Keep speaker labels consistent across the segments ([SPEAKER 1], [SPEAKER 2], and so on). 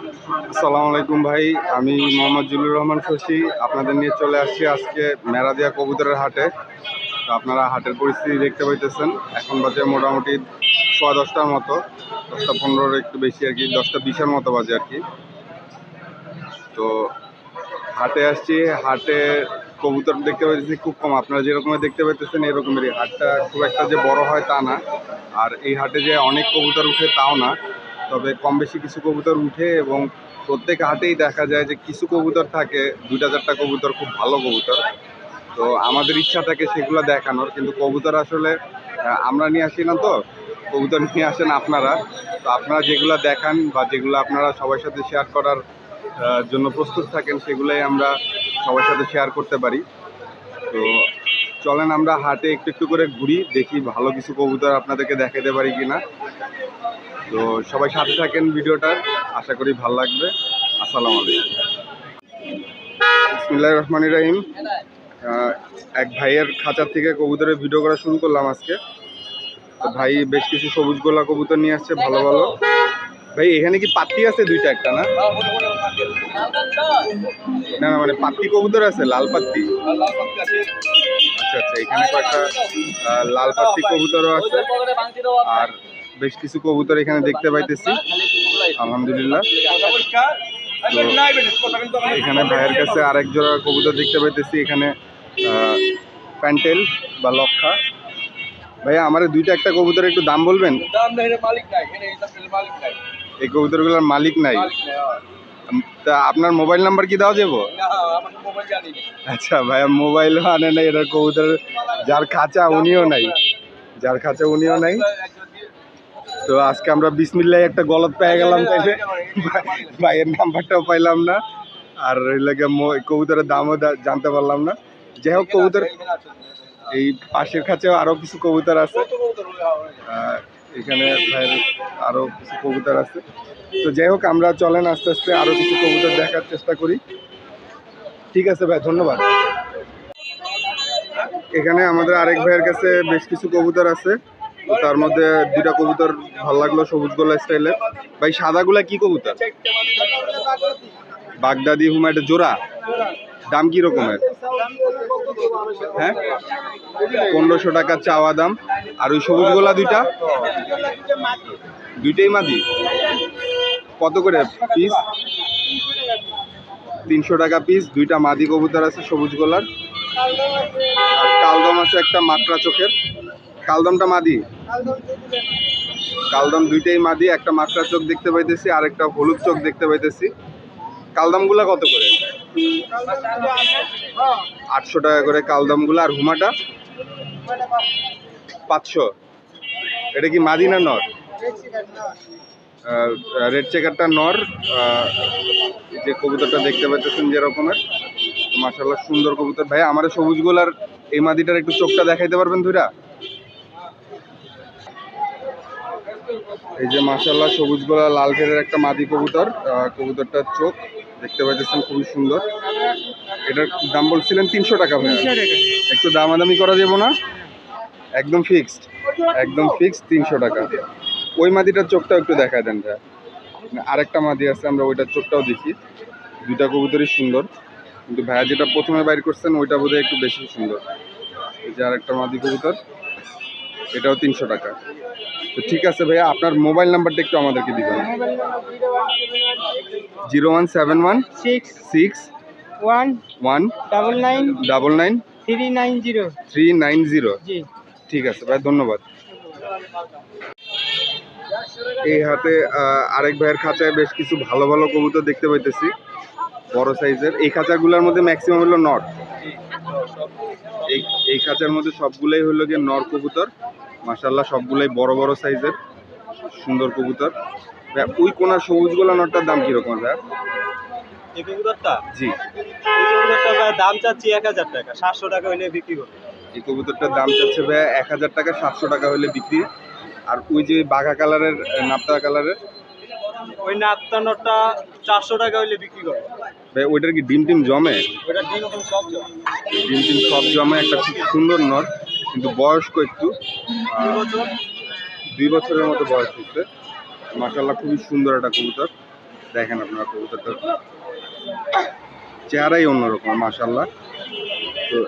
[SPEAKER 1] আসসালামু আলাইকুম ভাই, আমি মোহাম্মদ জুলুর রহমান শশী আপনাদের নিয়ে চলে আসছি আজকে মেরাদিয়া কবুতরের হাটে। তো আপনারা হাটের পরিস্থিতি দেখতে পাইতেছেন। এখন বাজে মোটামুটি সোয়া দশটার মতো। দশটা পনেরোর একটু বেশি আর কি, দশটা বিশের মতো বাজে আর কি। তো হাটে আসছি, হাটে কবুতর দেখতে পাইতেছি খুব কম। আপনারা যেরকমের দেখতে পাইতেছেন, এরকমেরই। হাটটা খুব একটা যে বড় হয় তা না। আর এই হাটে যে অনেক কবুতর উঠে তাও না। তবে কম বেশি কিছু কবুতর উঠে এবং প্রত্যেক হাটেই দেখা যায় যে কিছু কবুতর থাকে, দুইটা চারটা কবুতর খুব ভালো কবুতর। তো আমাদের ইচ্ছা থাকে সেগুলো দেখানোর, কিন্তু কবুতর আসলে আমরা নিয়ে আসি না তো, কবুতর নিয়ে আসেন আপনারা। তো আপনারা যেগুলো দেখান বা যেগুলো আপনারা সবার সাথে শেয়ার করার জন্য প্রস্তুত থাকেন, সেগুলোই আমরা সবার সাথে শেয়ার করতে পারি। তো চলেন আমরা হাটে একটু একটু করে ঘুরি, দেখি ভালো কিছু কবুতর আপনাদেরকে দেখাতে পারি কিনা। তো সবাই সাথে থাকেন ভিডিওটার। আশা করি ভালো লাগবে। আসসালামু আলাইকুম। রহমানির রহিম। এক ভাইয়ের খাঁচার থেকে কবুতরের ভিডিও করা শুরু করলাম আজকে। ভাই বেশ কিছু সবুজ গোলা কবুতর নিয়ে আসছে, ভালো ভালো। ভাই, এখানে কি পাত্তি আছে দুইটা একটা, না? না না মানে পাত্তি কবুতর আছে, লাল পাত্তি আচ্ছা আচ্ছা এখানে কয়েকটা লাল পাত্তি কবুতরও আছে। আর বেশ কিছু কবুতর এখানে দেখতে পাইতেছি। আলহামদুলিল্লাহ। এখানে ভাইয়ের কাছে আরেক জোড়া কবুতর দেখতে পাইতেছি। এখানে প্যান্টেল বা লক্ষা। ভাইয়া, আমার দুইটা একটা কবুতর একটু দাম বলবেন?
[SPEAKER 2] এই
[SPEAKER 1] কবুতরগুলোর মালিক নাই। তা আপনার মোবাইল নাম্বার কি দেওয়া যাব? আচ্ছা ভাইয়া মোবাইলও আনে নাই এটা কবুতর যার খাঁচা উনিও নাই। যার খাঁচা উনিও নাই। তো আজকে আমরা বিসমিল্লাহ একটা গলত পেয়ে গেলাম ভাই- ভাইয়ের নাম্বারটাও পাইলাম না। আর লাগে কবুতরের দামও জানতে পারলাম না। যাই হোক, কবুতর এই পাশের কাছেও আরও কিছু কবুতর আছে। এখানে ভাইয়ের আরও কিছু কবুতর আছে। তো যাই হোক, আমরা চলেন আস্তে আস্তে আরও কিছু কবুতর দেখার চেষ্টা করি। ঠিক আছে ভাই, ধন্যবাদ। এখানে আমাদের আরেক ভাইয়ের কাছে বেশ কিছু কবুতর আছে। তার মধ্যে দুইটা কবুতর ভালো লাগল সবুজ গোলা স্টাইলের ভাই, সাদাগুলা কি কবুতর? বাগদাদি হুমা, এটা জোড়া? দাম কি রকমের? হ্যাঁ? পনেরোশো টাকা চাওয়া দাম। আর ওই সবুজ গোলা দুইটা? দুইটাই মাদি। কত করে পিস তিনশো টাকা পিস দুইটা মাদি কবুতর আছে সবুজ গোলার আর কালদম আছে একটা মাত্রা চোখের। কালদমটা মাদি? কালদম দুইটাই মাদি একটা মাত্রা চোখ দেখতে পাইতেছি আর একটা হলুদ চোখ দেখতে পাইতেছি। কালদমগুলা কত করে? আটশো টাকা করে কালদমগুলো আর হুমাটা? পাঁচশো। এটা কি মাদি না নর? রেড চেকারটা নর যে কবুতরটা দেখতে পাচ্ছেন যে রকমের মাসাল্লাহ সুন্দর কবুতর। ভাই আমার সবুজ গোলার এই মাদিটার একটু চোখটা দেখাইতে পারবেন ধুরা এই যে মাসাল্লাহ সবুজ গোলা লাল ঘেরের একটা মাদি কবুতর কবুতরটার চোখ দেখতে পাচ্ছেন খুবই সুন্দর। এটার দাম বলছিলেন তিনশো টাকা ভাই একটু দামাদামি করা যাব না? একদম ফিক্সড একদম ফিক্সড তিনশো টাকা। ওই মাদিটার চোখটাও একটু দেখা দেন ভাই আরেকটা মাদি আছে আমরা ওইটার চোখটাও দেখি। দুইটা কবুতরই সুন্দর। কিন্তু ভাইয়া যেটা প্রথমে বাইর করছেন ওইটা বোধহয় একটু বেশি সুন্দর। এই যে আরেকটা মাদি কবুতর এটাও তিনশো টাকা। তো ঠিক আছে ভাইয়া আপনার মোবাইল নাম্বারটা একটু আমাদেরকে দিবেন। Zero one seven one
[SPEAKER 3] six
[SPEAKER 1] six
[SPEAKER 3] one
[SPEAKER 1] one
[SPEAKER 3] double nine
[SPEAKER 1] double nine
[SPEAKER 3] three nine zero.
[SPEAKER 1] Three nine zero. ঠিক আছে ভাই ধন্যবাদ। এই হাতে আরেক ভাইয়ের খাঁচায় বেশ কিছু ভালো ভালো কবুতর দেখতে পাইতেছি বড় সাইজের। এই খাঁচাগুলোর মধ্যে ম্যাক্সিমাম হলো এই এই খাঁচার মধ্যে সবগুলোই হলো গিয়ে নর কবুতর। মাসাল্লাহ সবগুলোই বড় বড় সাইজের সুন্দর কবুতর। ভাই, ওই কোনার সবুজ গোলা নরটার দাম কীরকম ভাই
[SPEAKER 2] এই কবুতরটা?
[SPEAKER 1] জি।
[SPEAKER 2] এই কবুতরটা দাম চাচ্ছি এক হাজার টাকা সাতশো টাকা হইলে বিক্রি করব
[SPEAKER 1] এই কবুতরটার দাম চাচ্ছে ভাই এক হাজার টাকা সাতশো টাকা বিক্রি। আর ওই যে বাঘা কালারের নাপ্তা কালারের?
[SPEAKER 2] ওই নাপ্তানোরটা চারশো টাকা হইলে বিক্রি করব
[SPEAKER 1] ভাই ওইটার কি ডিম টিম জমে?
[SPEAKER 2] ডিম ডিম সব জমা।
[SPEAKER 1] ডিম টিম সব জমে একটা খুব সুন্দর নর কিন্তু বয়স্ক একটু।
[SPEAKER 2] দুই
[SPEAKER 1] বছরের মতো বয়স হচ্ছে। মাসাল্লাহ খুবই সুন্দর একটা কবুতর। দেখেন আপনারা কবুতরটা। চেহারাই অন্যরকম মাশাল্লাহ তো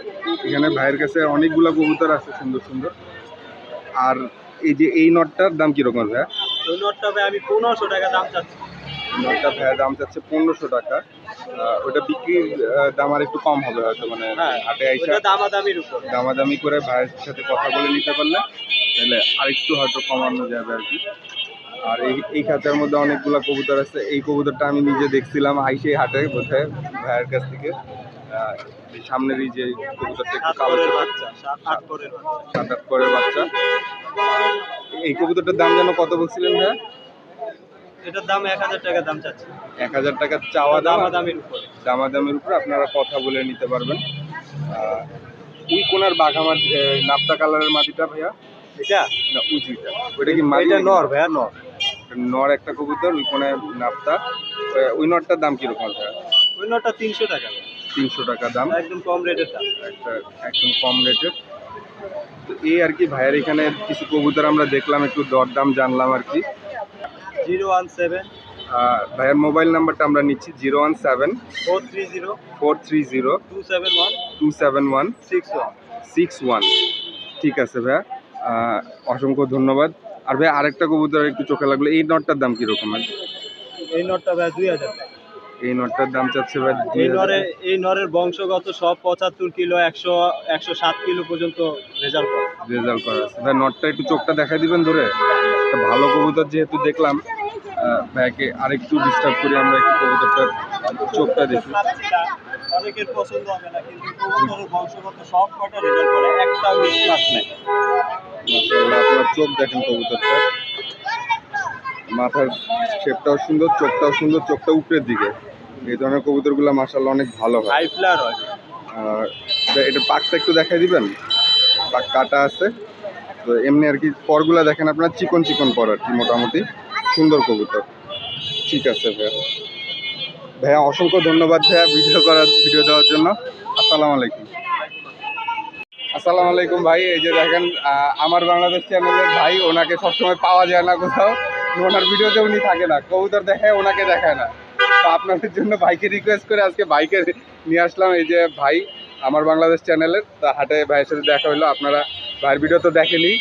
[SPEAKER 1] এখানে ভাইয়ের কাছে অনেকগুলো কবুতর আছে সুন্দর সুন্দর। আর এই যে এই নটটার দাম কীরকম ভাইয়া?
[SPEAKER 2] ওই নোটটা ভাই আমি পনেরোশো টাকা দাম চাচ্ছি।
[SPEAKER 1] নটটা ভাইয়া দাম চাচ্ছে পনেরোশো টাকা। ওটা বিক্রির দাম আর একটু কম হবে হয়তো মানে
[SPEAKER 2] হ্যাঁ
[SPEAKER 1] হাটে আইসা
[SPEAKER 2] দামাদামির উপর।
[SPEAKER 1] দামাদামি করে ভাইয়ের সাথে কথা বলে নিতে পারলে তাহলে আরেকটু হয়তো কমানো যাবে আর কি। আর এই এই খাঁচার মধ্যে অনেকগুলো কবুতর আছে। এই কবুতরটা আমি নিজে দেখছিলাম আইসে হাটে বোধহয় ভাইয়ের কাছ থেকে। সামনের এই যে কবুতরটা একটু কালো
[SPEAKER 2] বাচ্চা সাত আট
[SPEAKER 1] করে বাচ্চা। এই কবুতরটার দাম যেন কত বলছিলেন ভাইয়া?
[SPEAKER 2] এটার দাম এক হাজার টাকা দাম চাচ্ছি।
[SPEAKER 1] এক হাজার টাকা চাওয়া
[SPEAKER 2] দামাদামির উপরে।
[SPEAKER 1] দামাদামের উপর আপনারা কথা বলে নিতে পারবেন। ওই কোনার বাঘামার নাপ্তা কালারের মাটিটা ভাইয়া?
[SPEAKER 2] এটা?
[SPEAKER 1] না ওইটা কি মাটি
[SPEAKER 2] নর ভাইয়া নর।
[SPEAKER 1] নর একটা কবুতর ওই কোনায় নাপ্তা। ওই- নরটার দাম কীরকম ভাইয়া
[SPEAKER 2] ওই নটটা তিনশো টাকা।
[SPEAKER 1] তিনশো টাকা দাম।
[SPEAKER 2] একদম কম রেটের দাম।
[SPEAKER 1] একটা একদম কম রেটের। তো এই আর কি ভাইয়ের এখানে কিছু কবুতর আমরা দেখলাম একটু দরদাম জানলাম আর কি।
[SPEAKER 2] জিরো ওয়ান সেভেন
[SPEAKER 1] ভাইয়ের মোবাইল নাম্বারটা আমরা নিচ্ছি zero one seven
[SPEAKER 2] four three zero
[SPEAKER 1] four three zero
[SPEAKER 2] two seven one
[SPEAKER 1] two seven one
[SPEAKER 2] six one
[SPEAKER 1] six one. ঠিক আছে ভাইয়া। অসংখ্য ধন্যবাদ। আর ভাই আরেকটা কবুতর একটু চোখে লাগল এই নটটার দাম কীরকম আছে
[SPEAKER 2] এই নটটা ভাই দুই হাজার।
[SPEAKER 1] এই নটটার দাম চাচ্ছে ভাই
[SPEAKER 2] এই নরে এই নরের বংশগত সব পঁচাত্তর কিলো একশো একশো সাত কিলো পর্যন্ত রেজাল্ট করে।
[SPEAKER 1] রেজাল্ট করা আছে। ভাই নটটা একটু চোখটা দেখাই দিবেন ধরে? একটা ভালো কবুতর যেহেতু দেখলাম ভাইকে আরেকটু ডিস্টার্ব করি আমরা একটু কবুতরটার চোখটা দেখি।
[SPEAKER 2] অনেকের পছন্দ হবে না কিন্তু কবুতরের বংশগত সব কটা রেজাল্ট করে একটা মিস ক্লাস নেই
[SPEAKER 1] আপনার চোখ দেখেন কবুতরটা মাথার শেপটাও সুন্দর চোখটাও সুন্দর চোখটা উপরের দিকে। এই ধরনের কবুতরগুলো মাশাআল্লাহ অনেক ভালো হয়।
[SPEAKER 2] হাই ফ্লার হয়।
[SPEAKER 1] আর এটা পাকটা একটু দেখাই দিবেন? পাক কাটা আছে। তো এমনি আর কি পরগুলা দেখেন আপনার, চিকন চিকন পর আর কি মোটামুটি। সুন্দর কবুতর। ঠিক আছে ভাইয়া। ভাইয়া, অসংখ্য ধন্যবাদ ভাইয়া ভিডিও করার, ভিডিও দেওয়ার জন্য। আসসালামু আলাইকুম। আসসালামু আলাইকুম ভাই, এই যে দেখেন আমার বাংলাদেশ চ্যানেলের ভাই, ওনাকে সবসময় পাওয়া যায় না কোথাও। ওনার ভিডিওতে উনি থাকে না, কবুতর দেখায় ওনাকে দেখায় না। তো আপনাদের জন্য ভাইকে রিকোয়েস্ট করে আজকে ভাইকে নিয়ে আসলাম, এই যে ভাই, আমার বাংলাদেশ চ্যানেলের। তা হাটে ভাইয়ের সাথে দেখা হলো, আপনারা ভাইয়ের ভিডিও তো দেখেনি।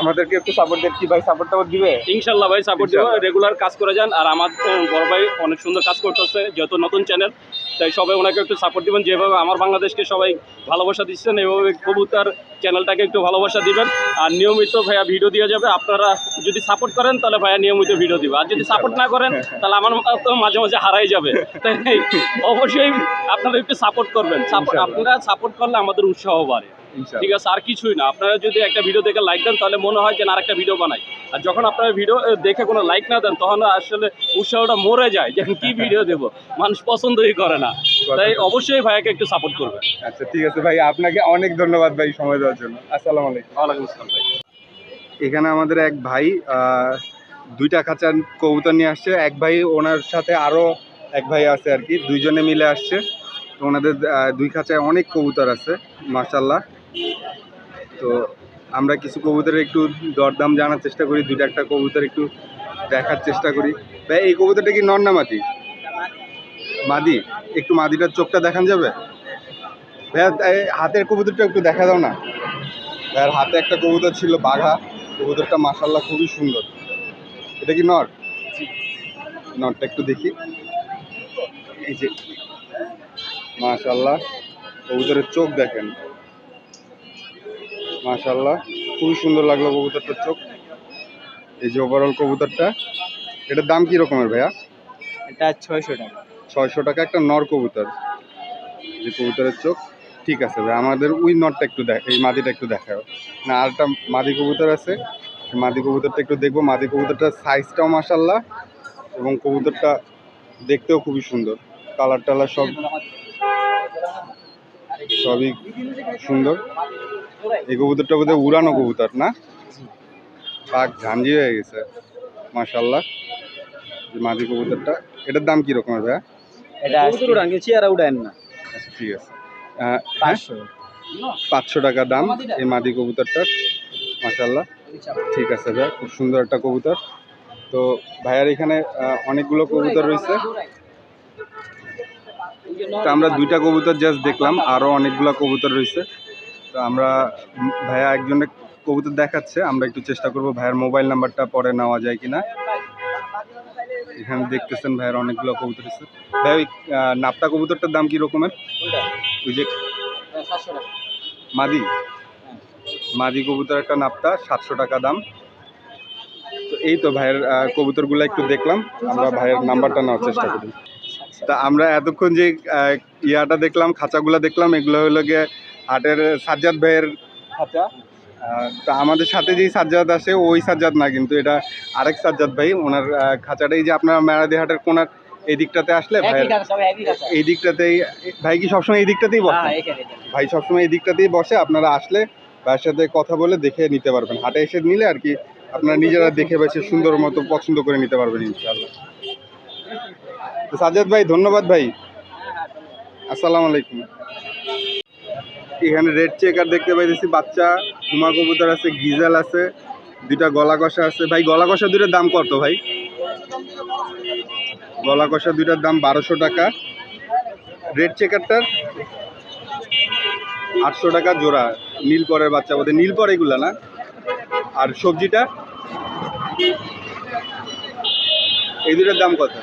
[SPEAKER 1] আমাদেরকে একটু সাপোর্ট দেন। কি ভাই সাপোর্ট টাপোর্ট দিবে?
[SPEAKER 4] ইনশাল্লাহ ভাই সাপোর্ট দেবো। রেগুলার কাজ করে যান। আর আমার বড় ভাই অনেক সুন্দর কাজ করতেছে যেহেতু নতুন চ্যানেল তাই সবাই ওনাকে একটু সাপোর্ট দিবেন। যেভাবে আমার বাংলাদেশকে সবাই ভালোবাসা দিচ্ছেন এভাবে কবুতার চ্যানেলটাকে একটু ভালোবাসা দিবেন। আর নিয়মিত ভাইয়া ভিডিও দিয়ে যাবে। আপনারা যদি সাপোর্ট করেন তাহলে ভাইয়া নিয়মিত ভিডিও দিবে। আর যদি সাপোর্ট না করেন তাহলে আমার তো মাঝে মাঝে হারাই যাবে। তাই অবশ্যই আপনারা একটু সাপোর্ট করবেন।
[SPEAKER 1] ইনশাল্লাহ।
[SPEAKER 4] আপনারা সাপোর্ট করলে আমাদের উৎসাহ বাড়ে। ঠিক আছে আর কিছুই না। আপনারা যদি একটা ভিডিও দেখে লাইক দেন তাহলে মনে হয় যে না আরেকটা ভিডিও বানাই। আর যখন আপনারা ভিডিও দেখে কোনো লাইক না দেন তখন আসলে উৎসাহটা মরে যায় যে কি ভিডিও দেব। মানুষ পছন্দই করে না। তাই অবশ্যই ভাইয়াকে একটু সাপোর্ট করবে
[SPEAKER 1] আচ্ছা ঠিক আছে ভাই আপনাকে অনেক ধন্যবাদ ভাই সময় দেওয়ার জন্য। আসসালামু আলাইকুম।
[SPEAKER 4] ওয়ালাইকুম আসসালাম ভাই।
[SPEAKER 1] এখানে আমাদের এক ভাই আহ, দুইটা খাঁচার কবুতর নিয়ে আসছে। এক ভাই ওনার সাথে আরও এক ভাই আছে আর কি দুইজনে মিলে আসছে। তো ওনাদের দুই খাঁচায় অনেক কবুতর আছে মার্শাল্লাহ তো আমরা কিছু কবুতরের একটু দরদাম জানার চেষ্টা করি দুইটা একটা কবুতর একটু দেখার চেষ্টা করি। ভাই এই কবুতরটা কি নর না মাদি? মাদি একটু মাদিটার চোখটা দেখান যাবে? ভাইয়া হাতের কবুতরটা একটু দেখা দাও না। ভাইয়ার হাতে একটা কবুতর ছিল বাঘা কবুতরটা মাসাল্লাহ খুবই সুন্দর। এটা কি নর? নরটা একটু দেখি। এই যে মাশাল্লাহ কবুতরের চোখ দেখেন। মাশাল্লাহ খুবই সুন্দর লাগল কবুতরটার চোখ। এই যে ওভারঅল কবুতরটা এটার দাম কি রকমের ভাইয়া?
[SPEAKER 2] এটা ছয়শো টাকা।
[SPEAKER 1] ছয়শো টাকা একটা নর কবুতর। যে কবুতরের চোখ। ঠিক আছে ভাই আমাদের ওই নরটা একটু দেখ এই মাদিটা একটু দেখাও। না আর একটা মাদি কবুতর আছে। মাদি কবুতরটা একটু দেখব। মাদি কবুতরটার সাইজটাও মাসাল্লাহ এবং কবুতরটা দেখতেও খুবই সুন্দর। কালার টালার সব সবই সুন্দর। এই কবুতরটা বোধহয় উড়ানো কবুতর না? পাক ঝাঞ্জি হয়ে গেছে মাসাল্লাহ যে মাদি কবুতরটা এটার দাম কি রকমের ভাইয়া?
[SPEAKER 2] এটা উড়ান চেয়ারা উড়ান না।
[SPEAKER 1] আচ্ছা ঠিক আছে। হ্যাঁ? পাঁচশো। টাকা দাম এই মাদি কবুতরটার মাসাল্লাহ ঠিক আছে ভাই খুব সুন্দর একটা কবুতর। তো ভাইয়ার এখানে অনেকগুলো কবুতর রয়েছে। তো আমরা দুইটা কবুতর জাস্ট দেখলাম আরও অনেকগুলো কবুতর রয়েছে। তো আমরা ভাইয়া একজনের কবুতর দেখাচ্ছে আমরা একটু চেষ্টা করব ভাইয়ার মোবাইল নাম্বারটা পরে নেওয়া যায় কিনা। এখানে দেখতেছেন ভাইয়ার অনেকগুলো কবুতর আছে। ভাই ওই নাপ্তা কবুতরটার দাম কি রকমের? ওই যে মাদি। মাদি কবুতর একটা নাপ্তা সাতশো টাকা দাম। তো এই তো ভাইয়ের কবুতরগুলো একটু দেখলাম আমরা ভাইয়ের নাম্বারটা নেওয়ার চেষ্টা করি। তা আমরা এতক্ষণ যে ইয়াটা দেখলাম খাঁচাগুলো দেখলাম এগুলো হলো গিয়ে হাটের সাজ্জাদ ভাইয়ের খাঁচা তা আমাদের সাথে যেই সাজ্জাদ আসে ওই সাজ্জাদ না কিন্তু এটা আরেক সাজ্জাদ ভাই ওনার খাঁচাটাই যে আপনার মেরাদি হাটের কোনার এই দিকটাতে আসলে ভাইয়ের এই দিকটাতেই ভাই কি সবসময় এই দিকটাতেই বসে? ভাই সবসময় এই দিকটাতেই বসে আপনারা আসলে ভাইয়ের সাথে কথা বলে দেখে নিতে পারবেন। হাটে এসে নিলে আর কি আপনারা নিজেরা দেখে বেছে সুন্দর মতো পছন্দ করে নিতে পারবেন ইনশাল্লাহ তো সাজ্জাদ ভাই ধন্যবাদ ভাই। আসসালামু আলাইকুম। এখানে রেড চেকার দেখতে পাইতেছি, বাচ্চা। হুমা কবুতর আছে, গিজাল আছে, দুইটা গলা কষা আছে। ভাই গলা কষা দুইটার দাম কত ভাই? গলা কষা দুইটার দাম বারোশো টাকা। রেড চেকারটার আটশো টাকা জোড়া, নীল পরের বাচ্চা বোধ নীল পর এগুলা না? আর সবজিটা? এই দুটার দাম কত?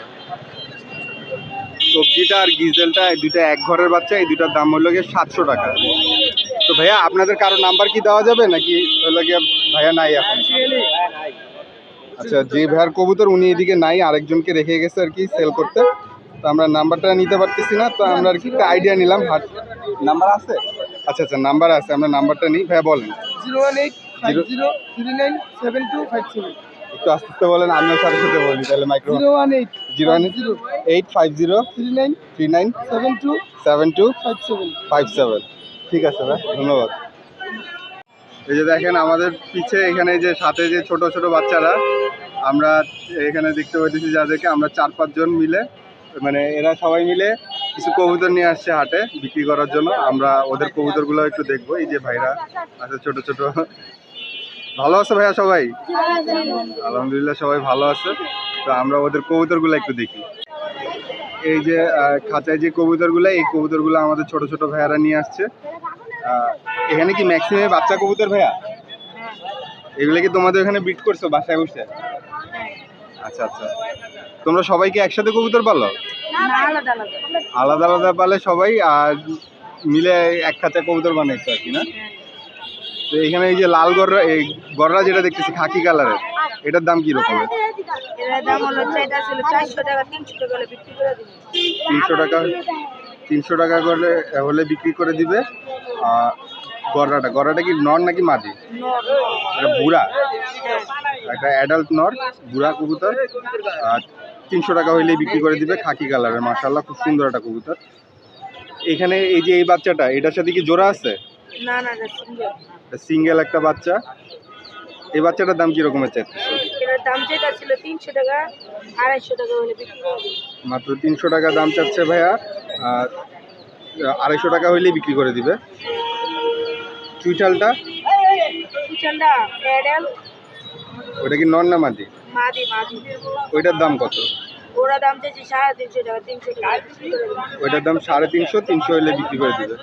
[SPEAKER 1] সবজিটা আর গিজেলটা এই দুইটা এক ঘরের বাচ্চা এই দুটার দাম হলো গিয়ে সাতশো টাকা। তো ভাইয়া আপনাদের কারও নাম্বার কি দেওয়া যাবে নাকি হলো গিয়ে ভাইয়া নাই এখন? আচ্ছা যে ভাইয়ার কবুতর উনি এদিকে নাই আরেকজনকে রেখে গেছে আর কি সেল করতে। তো আমরা নাম্বারটা নিতে পারতেছি না তো আমরা আর কি একটা আইডিয়া নিলাম হাট নাম্বার আছে? আচ্ছা আচ্ছা নাম্বার আছে আমরা নাম্বারটা নিই। ভাইয়া বলেন।
[SPEAKER 3] Zero one eight five zero three nine seven two five seven.
[SPEAKER 1] একটু আস্তে আস্তে বলেন আমিও সাথে সাথে বলি তাহলে microphone
[SPEAKER 3] zero one eight
[SPEAKER 1] zero
[SPEAKER 3] zero
[SPEAKER 1] eight five zero
[SPEAKER 3] three nine
[SPEAKER 1] three nine
[SPEAKER 3] seven two
[SPEAKER 1] seven two
[SPEAKER 3] five seven
[SPEAKER 1] five seven ঠিক আছে ভাই ধন্যবাদ। এই যে দেখেন আমাদের পিছে এখানে যে সাথে যে ছোট ছোট বাচ্চারা আমরা এখানে দেখতে পাইতেছি যাদেরকে আমরা চার পাঁচজন মিলে মানে এরা সবাই মিলে কিছু কবুতর নিয়ে আসছে হাটে বিক্রি করার জন্য। আমরা ওদের কবুতরগুলো একটু দেখব। এই যে ভাইরা আছে ছোট ছোট ভালো আছে ভাইয়া সবাই? আলহামদুলিল্লাহ সবাই ভালো আছে। তো আমরা ওদের কবুতরগুলো একটু দেখি। এই যে খাঁচায় যে কবুতরগুলো, এই কবুতরগুলো আমাদের ছোট ছোট ভাইয়ারা নিয়ে আসছে। এখানে কি ম্যাক্সিমাম বাচ্চা কবুতর ভাইয়া? এগুলো কি তোমাদের এখানে বিট করছ, বাসায় বসে? আচ্ছা আচ্ছা। তোমরা সবাই কি একসাথে কবুতর পালো? আলাদা আলাদা পালে সবাই, আর মিলে এক খাঁচা কবুতর বানাইছো আর কি, না? তো এখানে এই যে লাল গররা এই গররা যেটা দেখতেছি খাকি কালারের এটার দাম কি
[SPEAKER 5] টাকা তিনশো টাকা হলে বিক্রি করে দিবি।
[SPEAKER 1] তিনশো টাকা করে হলে বিক্রি করে দিবে। আর গররাটা গররাটা কি নর নাকি মাদি? এটা বুড়া? একটা অ্যাডাল্ট নর বুড়া কবুতর। আর তিনশো টাকা হইলেই বিক্রি করে দিবে খাকি কালারের মাশাল্লাহ খুব সুন্দর একটা কবুতর। এখানে এই যে এই বাচ্চাটা এটার সাথে কি জোড়া আছে?
[SPEAKER 5] না না সিঙ্গেল
[SPEAKER 1] একটা বাচ্চা। এই বাচ্চাটার দাম কিরকমের চাইতেছে
[SPEAKER 5] দাম তিনশো টাকা আড়াইশো টাকা হলে বিক্রি
[SPEAKER 1] মাত্র তিনশো টাকা দাম চাচ্ছে ভাইয়া আর আড়াইশো টাকা হইলেই বিক্রি করে দিবে।
[SPEAKER 5] কিচেনটা প্যাডেল।
[SPEAKER 1] ওটা কি নর না মাদি?
[SPEAKER 5] মাদি মাদি।
[SPEAKER 1] ওইটার দাম কত?
[SPEAKER 5] ওরা দাম চাইছি সাড়ে তিনশো টাকা তিনশো টাকা।
[SPEAKER 1] ওইটার দাম সাড়ে তিনশো তিনশো হইলে বিক্রি করে দিবে।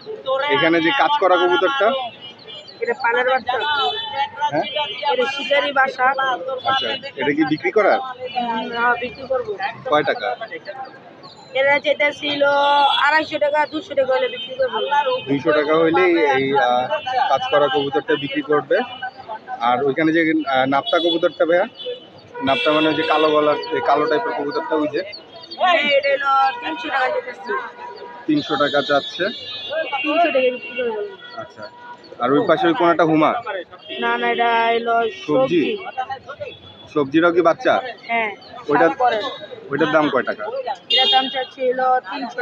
[SPEAKER 1] এখানে যে কাজ করা কবুতরটা?
[SPEAKER 5] এটা বাচ্চা।
[SPEAKER 1] হ্যাঁ?
[SPEAKER 5] এটা শিকারি বাসা।
[SPEAKER 1] আচ্ছা এটা কি বিক্রি করার?
[SPEAKER 5] হ্যাঁ বিক্রি করব।
[SPEAKER 1] কয় টাকা?
[SPEAKER 5] এরা যেটা ছিল আড়াইশো টাকা দুশো টাকা হলে বিক্রি করব।
[SPEAKER 1] দুইশো টাকা এই কাজ করা কবুতরটা বিক্রি করবে। আর ওইখানে যে নাপ্তা কবুতরটা ভাইয়া? নাপ্তা মানে যে কালো গলার কালো টাইপের কবুতরটা ওই যে।
[SPEAKER 5] তিনশো টাকা
[SPEAKER 1] চাচ্ছে আচ্ছা। আর ওই পাশে ওই কোনাটা হুমা? সবজি?
[SPEAKER 5] সবজি
[SPEAKER 1] সবজিরও কি বাচ্চা?
[SPEAKER 5] হ্যাঁ
[SPEAKER 1] ওইটা- ওইটার দাম কয় টাকা?
[SPEAKER 5] চাচ্ছি তিনশো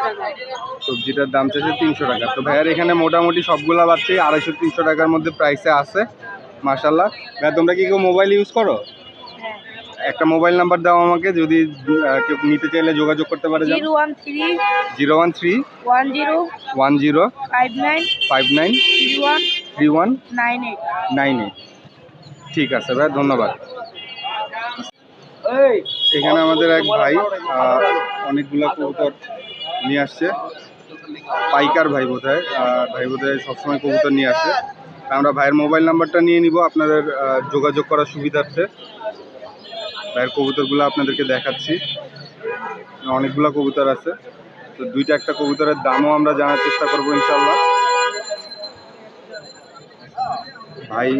[SPEAKER 1] সবজিটার দাম চাইছে তিনশো টাকা। তো ভাইয়ার এখানে মোটামুটি সবগুলা বাচ্চাই আড়াইশো, তিনশো টাকার মধ্যে প্রাইসে আছে মার্শাল্লাহ ভাইয়া, তোমরা কি কেউ মোবাইল ইউজ করো? একটা মোবাইল নাম্বার দাও আমাকে যদি কেউ নিতে চাইলে যোগাযোগ করতে পারে
[SPEAKER 5] zero one three
[SPEAKER 1] zero one three
[SPEAKER 5] one zero
[SPEAKER 1] one zero
[SPEAKER 5] five nine
[SPEAKER 1] five nine
[SPEAKER 5] three one
[SPEAKER 1] three one
[SPEAKER 5] nine eight.
[SPEAKER 1] Nine eight ঠিক আছে ভাই ধন্যবাদ। এখানে আমাদের এক ভাই অনেকগুলো অনেকগুলা কবুতর নিয়ে আসছে। পাইকার ভাই বোধহয় আহ, ভাই বোধহয় সবসময় কবুতর নিয়ে আসে। আমরা ভাইয়ের মোবাইল নাম্বারটা নিয়ে নিব আপনাদের যোগাযোগ করার সুবিধার্থে। ভাইয়ের কবুতরগুলো আপনাদেরকে দেখাচ্ছি। অনেকগুলো কবুতর আছে। তো দুইটা একটা কবুতরের দামও আমরা জানার চেষ্টা করব ইনশাল্লাহ ভাই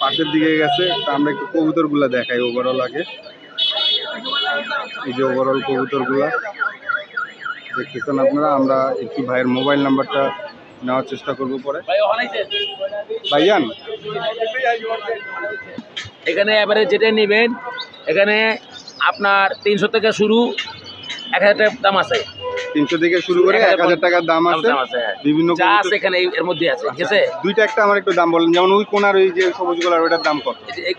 [SPEAKER 1] পাশের দিকে গেছে তা আমরা একটু কবুতরগুলো দেখাই ওভারঅল আগে। এই যে ওভারঅল কবুতরগুলা দেখতেছেন আপনারা? আমরা একটু ভাইয়ের মোবাইল নাম্বারটা নেওয়ার চেষ্টা করব পরে। ভাইজান
[SPEAKER 6] এখানে এবারে যেটা নেবেন এখানে আপনার তিনশো থেকে শুরু এক হাজার টাকার দাম আছে।
[SPEAKER 1] তিনশো থেকে শুরু করে এক হাজার টাকার দাম আছে।
[SPEAKER 6] হ্যাঁ।
[SPEAKER 1] বিভিন্ন
[SPEAKER 6] যা আছে এখানে এই- এর মধ্যে আছে ঠিক আছে?
[SPEAKER 1] দুইটা একটা আমার একটু দাম বলেন। যেমন ওই কোনার ওই যে সবুজ গোলার ওইটার দাম কত?
[SPEAKER 6] এই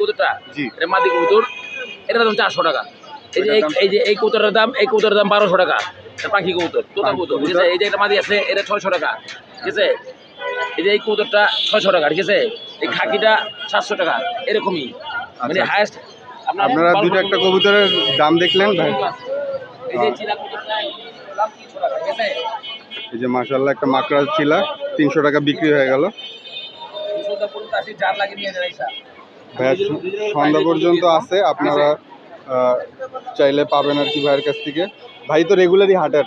[SPEAKER 1] জি।
[SPEAKER 6] এটা মাদি কবুতর এটার দাম চারশো টাকা। এই যে এই- যে এই কবুতরের দাম এই কবুতরের দাম বারোশো টাকা। পাখি কবুতর তোতা
[SPEAKER 1] পাখি
[SPEAKER 6] কবুতর ঠিক আছে? এই যে একটা মাদি আছে এটা ছয়শো টাকা ঠিক আছে? এই যে এই কবুতরটা ছয়শো টাকা ঠিক আছে? এই খাকিটা সাতশো টাকা এরকমই। মানে
[SPEAKER 1] আচ্ছা।
[SPEAKER 6] হায়েস্ট
[SPEAKER 1] আপনারা দুইটা একটা কবুতরের দাম দেখলেন ভাই।
[SPEAKER 6] এই যে
[SPEAKER 1] মাসাল্লাহ একটা মাকড়া ছিল তিনশো টাকা বিক্রি হয়ে গেল। ভাইয়া সন্ধ্যা পর্যন্ত আছে আপনারা চাইলে পাবেন আর কি ভাইয়ের কাছ থেকে। ভাই তো রেগুলারই হাটে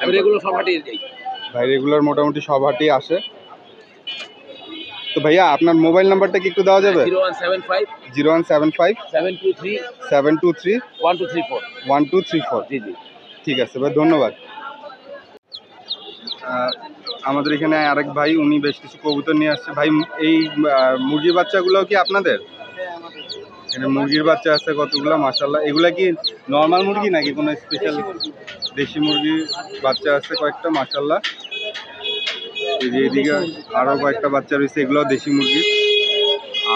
[SPEAKER 1] ভাই রেগুলার মোটামুটি সব হাটেই আসে। তো ভাইয়া আপনার মোবাইল নাম্বারটা কি একটু দেওয়া যাবে?
[SPEAKER 6] Zero one seven five.
[SPEAKER 1] Zero one seven five.
[SPEAKER 6] Seven two three.
[SPEAKER 1] Seven two three.
[SPEAKER 6] One two three four.
[SPEAKER 1] One two three four.
[SPEAKER 6] জি জি।
[SPEAKER 1] ঠিক আছে ভাই ধন্যবাদ। আমাদের এখানে আরেক ভাই উনি বেশ কিছু কবুতর নিয়ে আসছে। ভাই এই মুরগির বাচ্চাগুলো কি আপনাদের? এখানে মুরগির বাচ্চা আছে কতগুলো মাসাল্লাহ এগুলা কি নর্মাল মুরগি নাকি কোনো স্পেশাল দেশি মুরগির বাচ্চা আছে কয়েকটা মাসাল্লাহ এই যে এদিকে আরও কয়েকটা বাচ্চা রয়েছে এগুলো দেশি মুরগি।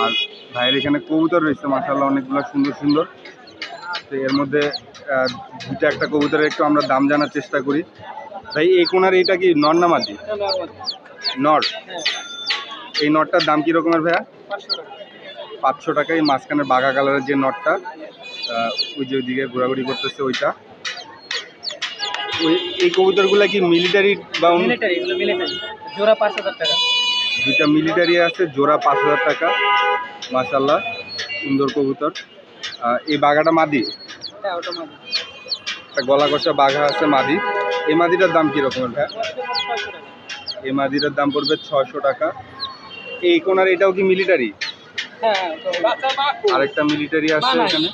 [SPEAKER 1] আর ভাইয়ের এখানে কবুতর রয়েছে মাসাল্লাহ অনেকগুলো সুন্দর সুন্দর। তো এর মধ্যে দুইটা একটা কবুতরের একটু আমরা দাম জানার চেষ্টা করি। ভাই, এই কোনার এইটা কি নর না মাদি? নর। এই নটটার দাম কি রকমের ভাইয়া? পাঁচশো টাকা। এই মাঝখানের বাঘা কালারের যে নটটা ওই যে ওইদিকে ঘোরাঘুরি করতেছে ওইটা। ওই, এই কবুতরগুলো কি মিলিটারি বা
[SPEAKER 3] মিলিটারি জোড়া পাঁচ হাজার টাকা।
[SPEAKER 1] দুইটা মিলিটারি আছে জোড়া পাঁচ হাজার টাকা। মাসাল্লাহ সুন্দর কবুতর। এই বাঘাটা মাদি?
[SPEAKER 3] হ্যাঁ ওটা মাঝে
[SPEAKER 1] একটা গলা কষা বাঘা আছে মাদি। এই মাদিটার দাম কি রকমের ভাই? এই মাদিটার দাম পড়বে ছয়শো টাকা। এই কোনার এটাও কি মিলিটারি
[SPEAKER 3] হ্যাঁ হ্যাঁ
[SPEAKER 1] আরেকটা মিলিটারি আছে এখানে।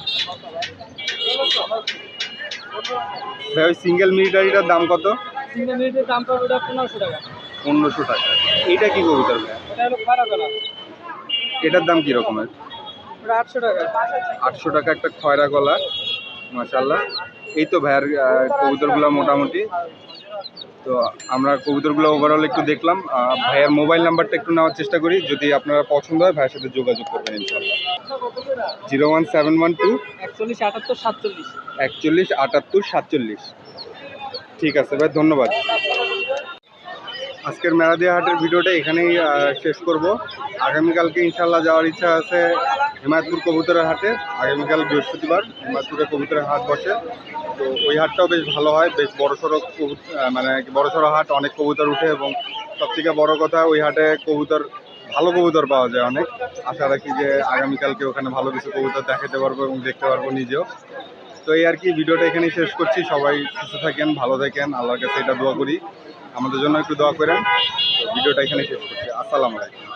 [SPEAKER 1] ভাই ওই সিঙ্গেল মিলিটারিটার দাম কত?
[SPEAKER 3] তিনটে মিনিটের দাম পড়বে পনেরোশো টাকা।
[SPEAKER 1] পনেরোশো টাকা। এটা কি কবুতর এটার দাম কি রকমের?
[SPEAKER 3] আটশো টাকা।
[SPEAKER 1] আটশো টাকা একটা খয়রা গলা মাশাল্লাহ এই তো ভাইয়ার কবুতরগুলো মোটামুটি। তো আমরা কবুতরগুলো ওভারঅল একটু দেখলাম। ভাইয়ার মোবাইল নাম্বারটা একটু নেওয়ার চেষ্টা করি। যদি আপনারা পছন্দ হয় ভাইয়ের সাথে যোগাযোগ করবেন ইনশাল্লাহ zero one seven one two
[SPEAKER 3] একচল্লিশ আটাত্তর সাতচল্লিশ।
[SPEAKER 1] একচল্লিশ আটাত্তর সাতচল্লিশ। ঠিক আছে ভাই ধন্যবাদ। আজকের মেরাদিয়া হাটের ভিডিওটা এখানেই শেষ করব। আগামীকালকে ইনশাল্লাহ যাওয়ার ইচ্ছা আছে হিমায়তপুর কবুতরের হাটে। আগামীকাল বৃহস্পতিবার হিমায়তপুরে কবুতরের হাট বসে। তো ওই হাটটাও বেশ ভালো হয়, বেশ বড় সড়ো মানে বড় সড়ো হাট, অনেক কবুতর উঠে এবং সবথেকে বড় কথা ওই হাটে কবুতর, ভালো কবুতর পাওয়া যায় অনেক। আশা রাখি যে আগামীকালকে ওখানে ভালো কিছু কবুতর দেখাতে পারব এবং দেখতে পারব নিজেও। তো এই আর কি, ভিডিওটা এখানেই শেষ করছি। সবাই সুস্থ থাকেন, ভালো থাকেন। আল্লাহর কাছে এটা দোয়া করি। আমাদের জন্য একটু দোয়া করেন। ভিডিওটা এখানে শেষ করছি। আসসালামু আলাইকুম।